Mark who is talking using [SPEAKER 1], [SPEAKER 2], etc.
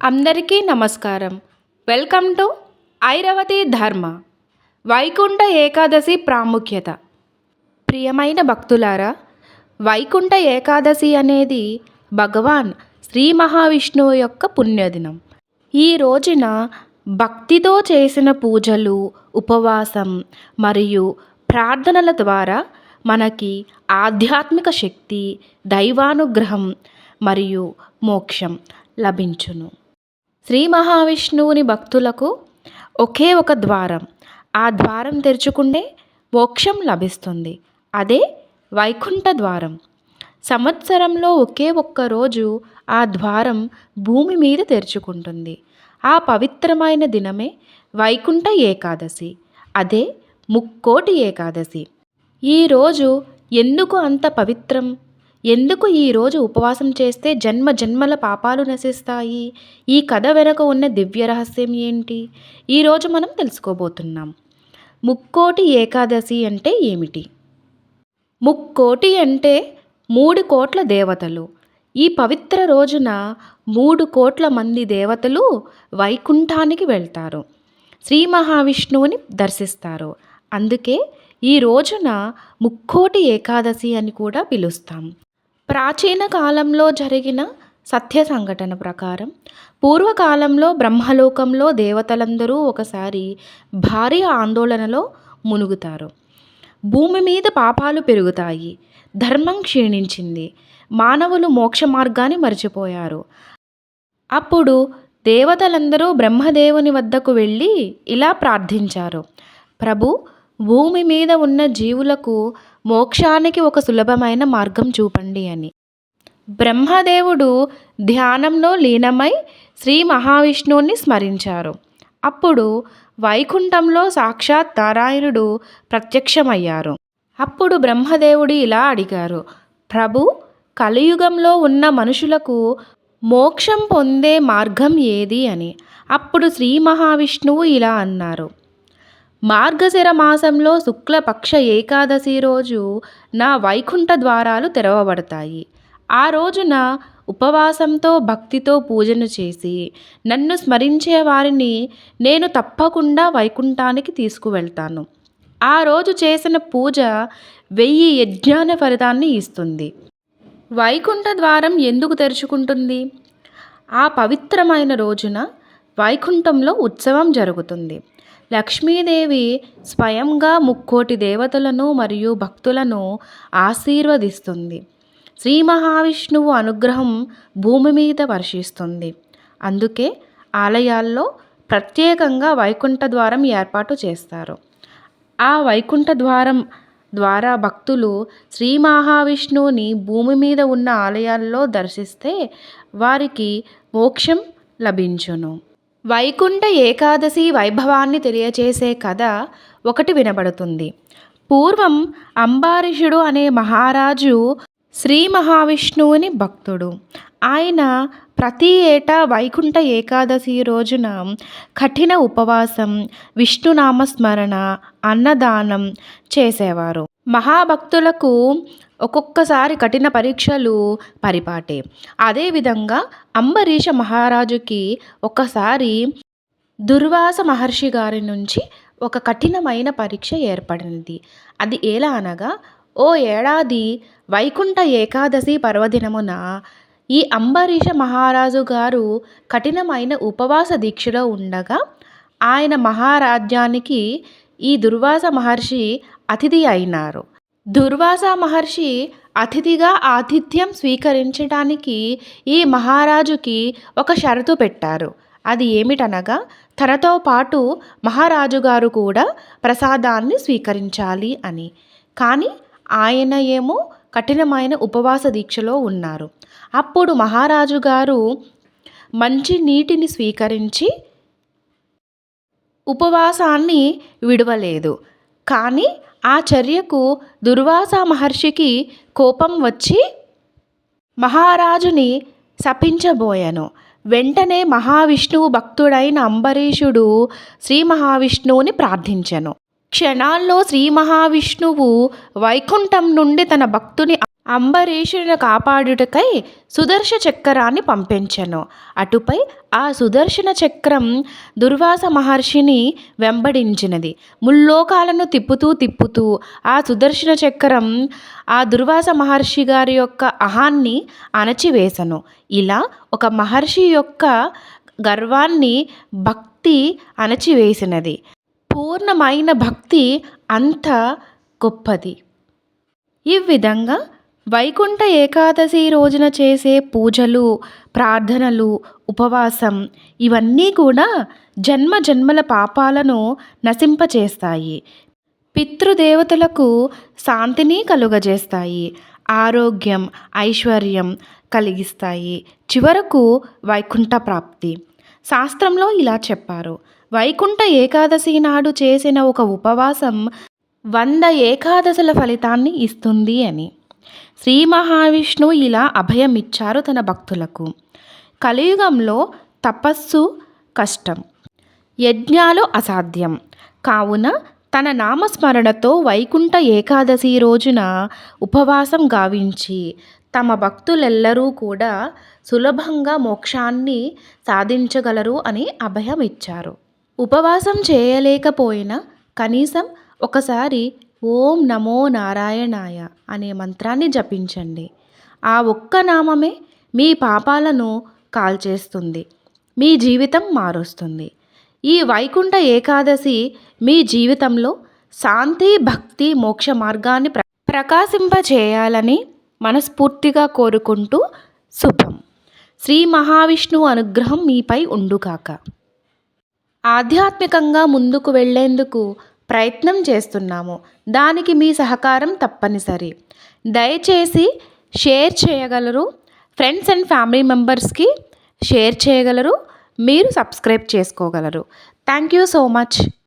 [SPEAKER 1] అందరికీ నమస్కారం. Welcome to ఐరవతి ధర్మ వైకుంఠ ఏకాదశి ప్రాముఖ్యత. ప్రియమైన భక్తులారా వైకుంఠ ఏకాదశి అనేది భగవాన్ శ్రీ మహావిష్ణువు యొక్క పుణ్యదినం. ఈ రోజున భక్తితో చేసిన పూజలు ఉపవాసం మరియు ప్రార్థనల ద్వారా మనకి ఆధ్యాత్మిక శక్తి దైవానుగ్రహం మరియు మోక్షం లభించును. శ్రీ మహావిష్ణువుని భక్తులకు ఒకే ఒక ద్వారం. ఆ ద్వారం తెరుచుకుంటే మోక్షం లభిస్తుంది. అదే వైకుంఠ ద్వారం. సంవత్సరంలో ఒకే ఒక్క రోజు ఆ ద్వారం భూమి మీద తెరుచుకుంటుంది. ఆ పవిత్రమైన దినమే వైకుంఠ ఏకాదశి. అదే ముక్కోటి ఏకాదశి. ఈరోజు ఎందుకు అంత పవిత్రం? ఎందుకు ఈరోజు ఉపవాసం చేస్తే జన్మ జన్మల పాపాలు నశిస్తాయి? ఈ కథ వెనుక ఉన్న దివ్య రహస్యం ఏంటి? ఈరోజు మనం తెలుసుకోబోతున్నాం. ముక్కోటి ఏకాదశి అంటే ఏమిటి? ముక్కోటి అంటే మూడు కోట్ల దేవతలు. ఈ పవిత్ర రోజున మూడు కోట్ల మంది దేవతలు వైకుంఠానికి వెళ్తారు. శ్రీ మహావిష్ణువుని దర్శిస్తారు. అందుకే ఈ రోజున ముక్కోటి ఏకాదశి అని కూడా పిలుస్తాం. ప్రాచీన కాలంలో జరిగిన సత్య సంఘటన ప్రకారం పూర్వకాలంలో బ్రహ్మలోకంలో దేవతలందరూ ఒకసారి భారీ ఆందోళనలో మునుగుతారు. భూమి మీద పాపాలు పెరుగుతాయి. ధర్మం క్షీణించింది. మానవులు మోక్ష మార్గాన్ని మర్చిపోయారు. అప్పుడు దేవతలందరూ బ్రహ్మదేవుని వద్దకు వెళ్ళి ఇలా ప్రార్థించారు. ప్రభు భూమి మీద ఉన్న జీవులకు మోక్షానికి ఒక సులభమైన మార్గం చూపండి అని. బ్రహ్మదేవుడు ధ్యానంలో లీనమై శ్రీ మహావిష్ణువుని స్మరించారు. అప్పుడు వైకుంఠంలో సాక్షాత్ నారాయణుడు ప్రత్యక్షమయ్యారు. అప్పుడు బ్రహ్మదేవుడు ఇలా అడిగారు ప్రభు కలియుగంలో ఉన్న మనుషులకు మోక్షం పొందే మార్గం ఏది? అని. అప్పుడు శ్రీ మహావిష్ణువు ఇలా అన్నారు మార్గశిర మాసంలో శుక్లపక్ష ఏకాదశి రోజు నా వైకుంఠ ద్వారాలు తెరవబడతాయి. ఆ రోజున ఉపవాసంతో భక్తితో పూజను చేసి నన్ను స్మరించే వారిని నేను తప్పకుండా వైకుంఠానికి తీసుకువెళ్తాను. ఆ రోజు చేసిన పూజ వెయ్యి యజ్ఞాన ఫలితాన్ని ఇస్తుంది. వైకుంఠ ద్వారం ఎందుకు తెరుచుకుంటుంది? ఆ పవిత్రమైన రోజున వైకుంఠంలో ఉత్సవం జరుగుతుంది. లక్ష్మీదేవి స్వయంగా ముక్కోటి దేవతలను మరియు భక్తులను ఆశీర్వదిస్తుంది. శ్రీ మహావిష్ణువు అనుగ్రహం భూమి మీద వర్షిస్తుంది. అందుకే ఆలయాల్లో ప్రత్యేకంగా వైకుంఠ ద్వారం ఏర్పాటు చేస్తారు. ఆ వైకుంఠ ద్వారం ద్వారా భక్తులు శ్రీ మహావిష్ణువుని భూమి మీద ఉన్న ఆలయాల్లో దర్శిస్తే వారికి మోక్షం లభించును. వైకుంఠ ఏకాదశి వైభవాన్ని తెలియచేసే కథ ఒకటి వినబడుతుంది. పూర్వం అంబారీషుడు అనే మహారాజు శ్రీ మహావిష్ణువుని భక్తుడు. ఆయన ప్రతి ఏటా వైకుంఠ ఏకాదశి రోజున కఠిన ఉపవాసం విష్ణునామస్మరణ అన్నదానం చేసేవారు. మహాభక్తులకు ఒక్కొక్కసారి కఠిన పరీక్షలు పరిపాటే. అదేవిధంగా అంబరీష మహారాజుకి ఒకసారి దుర్వాస మహర్షి గారి నుంచి ఒక కఠినమైన పరీక్ష ఏర్పడింది. అది ఎలా అనగా ఓ ఏడాది వైకుంఠ ఏకాదశి పర్వదినమున ఈ అంబరీష మహారాజు గారు కఠినమైన ఉపవాస దీక్షలో ఉండగా ఆయన మహారాజ్యానికి ఈ దుర్వాస మహర్షి అతిథి అయినారు. దుర్వాస మహర్షి అతిథిగా ఆతిథ్యం స్వీకరించడానికి ఈ మహారాజుకి ఒక షరతు పెట్టారు. అది ఏమిటనగా తనతో పాటు మహారాజు గారు కూడా ప్రసాదాన్ని స్వీకరించాలి అని. కానీ ఆయన ఏమో కఠినమైన ఉపవాస దీక్షలో ఉన్నారు. అప్పుడు మహారాజు గారు మంచి నీటిని స్వీకరించి ఉపవాసాన్ని విడవలేదు. కానీ ఆ చర్యకు దుర్వాస మహర్షికి కోపం వచ్చి మహారాజుని శపించబోయాను. వెంటనే మహావిష్ణువు భక్తుడైన అంబరీషుడు శ్రీ మహావిష్ణువుని ప్రార్థించెను. క్షణాల్లో శ్రీ మహావిష్ణువు వైకుంఠం నుండి తన భక్తుని అంబరీషుని కాపాడుటకై సుదర్శ చక్రాన్ని పంపించెను. అటుపై ఆ సుదర్శన చక్రం దుర్వాస మహర్షిని వెంబడించినది. ముల్లోకాలను తిప్పుతూ తిప్పుతూ ఆ సుదర్శన చక్రం ఆ దుర్వాస మహర్షి గారి యొక్క అహాన్ని అణచివేశను ఇలా ఒక మహర్షి యొక్క గర్వాన్ని భక్తి అణచివేసినది. పూర్ణమైన భక్తి అంత గొప్పది. ఈ విధంగా వైకుంఠ ఏకాదశి రోజున చేసే పూజలు ప్రార్థనలు ఉపవాసం ఇవన్నీ కూడా జన్మ జన్మల పాపాలను నశింపచేస్తాయి. పితృదేవతలకు శాంతిని కలుగజేస్తాయి. ఆరోగ్యం ఐశ్వర్యం కలిగిస్తాయి. చివరకు వైకుంఠ ప్రాప్తి. శాస్త్రంలో ఇలా చెప్పారు. వైకుంఠ ఏకాదశి నాడు చేసిన ఒక ఉపవాసం వంద ఏకాదశుల ఫలితాన్ని ఇస్తుంది అని. శ్రీ మహావిష్ణువు ఇలా అభయం ఇచ్చారు తన భక్తులకు. కలియుగంలో తపస్సు కష్టం యజ్ఞాలు అసాధ్యం. కావున తన నామస్మరణతో వైకుంఠ ఏకాదశి రోజున ఉపవాసం గావించి తమ భక్తులెల్లరూ కూడా సులభంగా మోక్షాన్ని సాధించగలరు అని అభయం ఇచ్చారు ఉపవాసం చేయలేకపోయినా కనీసం ఒకసారి ఓం నమో నారాయణాయ అనే మంత్రాన్ని జపించండి. ఆ ఒక్క నామమే మీ పాపాలను కాల్చేస్తుంది మీ జీవితం మారుస్తుంది. ఈ వైకుంఠ ఏకాదశి మీ జీవితంలో శాంతి భక్తి మోక్ష మార్గాన్ని ప్ర ప్రకాశింపచేయాలని మనస్ఫూర్తిగా కోరుకుంటూ శుభం. శ్రీ మహావిష్ణువు అనుగ్రహం మీపై ఉండుకాక ఆధ్యాత్మికంగా ముందుకు వెళ్ళేందుకు ప్రయత్నం చేస్తున్నాము. దానికి మీ సహకారం తప్పనిసరి. దయచేసి షేర్ చేయగలరు. ఫ్రెండ్స్ అండ్ ఫ్యామిలీ మెంబర్స్కి షేర్ చేయగలరు. మీరు సబ్స్క్రైబ్ చేసుకోగలరు. Thank you so much.